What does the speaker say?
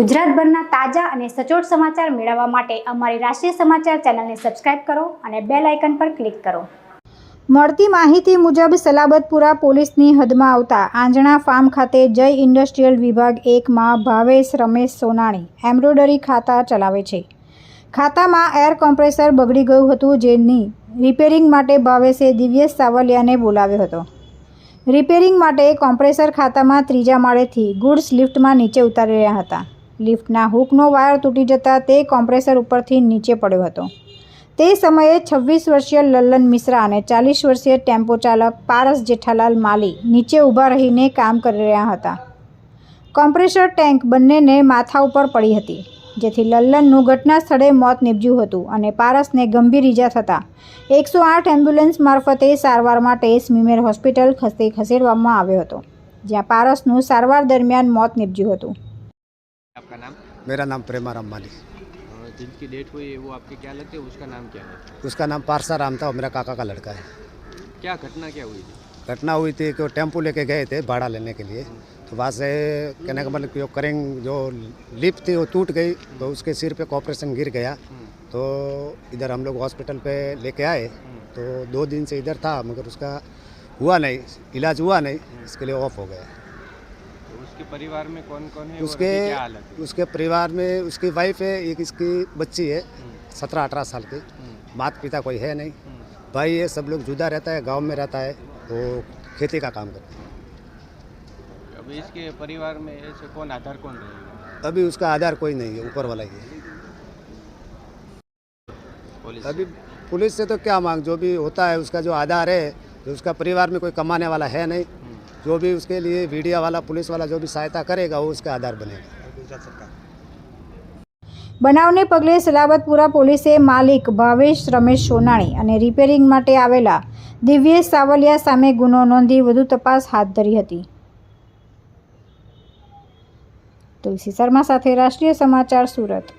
ગુજરાતભરના તાજા અને સચોટ સમાચાર મેળવવા માટે અમારી રાષ્ટ્રીય સમાચાર ચેનલને સબસ્ક્રાઇબ કરો અને બેલ આઇકન પર ક્લિક કરો. મળતી માહિતી મુજબ સલાબતપુરા પોલીસની હદમાં આવતા આંજણા ફાર્મ ખાતે જય ઇન્ડસ્ટ્રીયલ વિભાગ એકમાં ભાવેશ રમેશ સોનાણી એમ્બ્રોઇડરી ખાતા ચલાવે છે. ખાતામાં એર કોમ્પ્રેસર બગડી ગયું હતું જેની રિપેરિંગ માટે ભાવેશે દિવ્યેશ સાવલિયાને બોલાવ્યો હતો. રિપેરિંગ માટે કોમ્પ્રેસર ખાતામાં ત્રીજા માળેથી ગુડ્સ લિફ્ટમાં નીચે ઉતારી રહ્યા હતા. લિફ્ટના હૂકનો વાયર તૂટી જતાં તે કોમ્પ્રેસર ઉપરથી નીચે પડ્યો હતો. તે સમયે છવ્વીસ વર્ષીય લલ્લન મિશ્રા અને ચાલીસ વર્ષીય ટેમ્પો ચાલક પારસ જેઠાલાલ માલી નીચે ઊભા રહીને કામ કરી રહ્યા હતા. કોમ્પ્રેસર ટેન્ક બંનેને માથા ઉપર પડી હતી, જેથી લલ્લનનું ઘટના સ્થળે મોત નીપજ્યું હતું અને પારસને ગંભીર ઈજા થતાં એકસો આઠ એમ્બ્યુલન્સ મારફતે સારવાર માટે સ્મીમેર હોસ્પિટલ ખસી ખસેડવામાં આવ્યો હતો, જ્યાં પારસનું સારવાર દરમિયાન મોત નીપજ્યું હતું. मेरा नाम प्रेमाराम माली जिनकी डेथ हुई है वो आपके क्या लगते हैं? उसका नाम क्या है? उसका नाम पारसा राम था और मेरा काका का लड़का है। क्या घटना क्या हुई थी? घटना हुई थी कि वो टेंपो लेके गए थे भाड़ा लेने के लिए। तो वहाँ से कहने का मतलब वो करेंग जो लिप थी वो टूट गई तो उसके सिर पे ऑपरेशन गिर गया। तो इधर हम लोग हॉस्पिटल पे लेके आए। तो दो दिन से इधर था मगर उसका हुआ नहीं इलाज हुआ नहीं इसके लिए ऑफ़ हो गया। उसके परिवार में कौन कौन है उसके अभी क्या हालत है? उसके परिवार में उसकी वाइफ है एक इसकी बच्ची है सत्रह अठारह साल की। माता पिता कोई है नहीं। भाई ये सब लोग जुदा रहता है गाँव में रहता है वो खेती का काम करता है। अभी इसके परिवार में ऐसे कौन आधार कौन रहेगा? अभी उसका आधार कोई नहीं है ऊपर वाला ही है। पुलिस। अभी पुलिस से तो क्या मांग जो भी होता है उसका जो आधार है जो उसका परिवार में कोई कमाने वाला है नहीं जो भी उसके लिए मीडिया वाला पुलिस वाला जो भी सहायता करेगा वो उसका आधार बनेगा બનાવને પગલે સલાબતપુરા પોલીસે માલિક ભાવેશ રમેશ સોનાણી અને રિપેરિંગ માટે આવેલા દિવ્યેશ સાવલિયા સામે ગુનો નોંધી વધુ તપાસ હાથ ધરી હતી તુલસી શર્મા સાથે રાષ્ટ્રીય સમાચાર સુરત